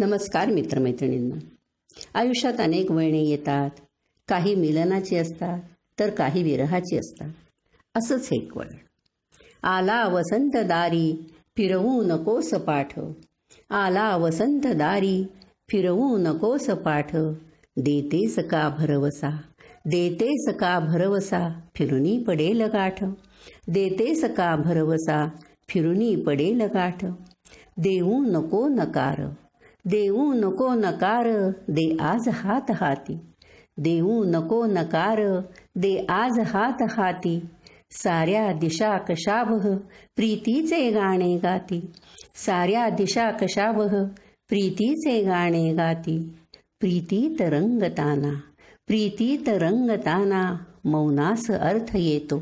नमस्कार मित्रमैत्रिणींना. आयुष्यात अनेक वळणे येतात. काही मिलनाची असतात तर काही विरहाची असतात. असंच एक वळण आला वसंत दारी फिरवू नकोस पाठ. आला वसंत दारी फिरवू नकोस पाठ. देतेस का भरवसा? देतेस का भरवसा? फिरुनी पडेल गाठ. देतेस का भरवसा? फिरुनी पडेल गाठ. देऊ नको नकार. देऊ नको नकार दे आज हात हाती. देऊ नको नकार दे आज हात हाती. साऱ्या दिशा कशावह प्रीतीचे गाणे गाती. साऱ्या दिशा कशावह प्रीतीचे गाणे गाती. प्रीती तरंगताना प्रीती तरंगताना मौनास अर्थ येतो.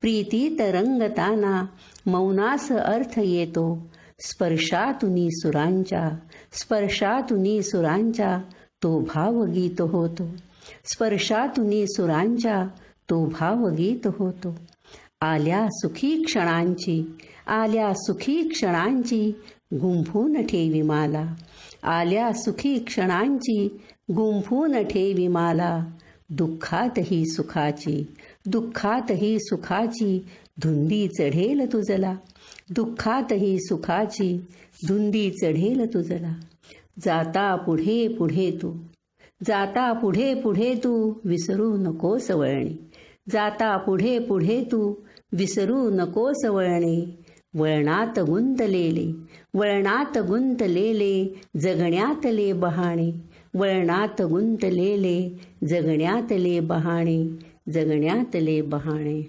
प्रीती तरंगताना मौनास अर्थ येतो. स्पर्शातुनी सुरांच्या स्पर्शातुनी सुरांच्या तो भावगीत होतो. स्पर्शातुनी सुरांच्या तो भावगीत होतो. आल्या सुखी क्षणांची आल्या सुखी क्षणांची गुंफून ठेवी माला. आल्या सुखी क्षणांची गुंफून ठेवी माला. दुःखातही सुखाची दुःखातही सुखाची धुंदी चढेल तुझला. दुःखातही सुखाची धुंदी चढेल तुझला. जाता पुढे पुढे तू. जाता पुढे पुढे तू विसरू नकोस वळणे. जाता पुढे पुढे तू विसरू नकोस वळणे. वळणात गुंतलेले वळणात गुंतलेले जगण्यातले बहाणे. वळणात गुंतलेले जगण्यातले बहाणे. जगण्यातले बहाणे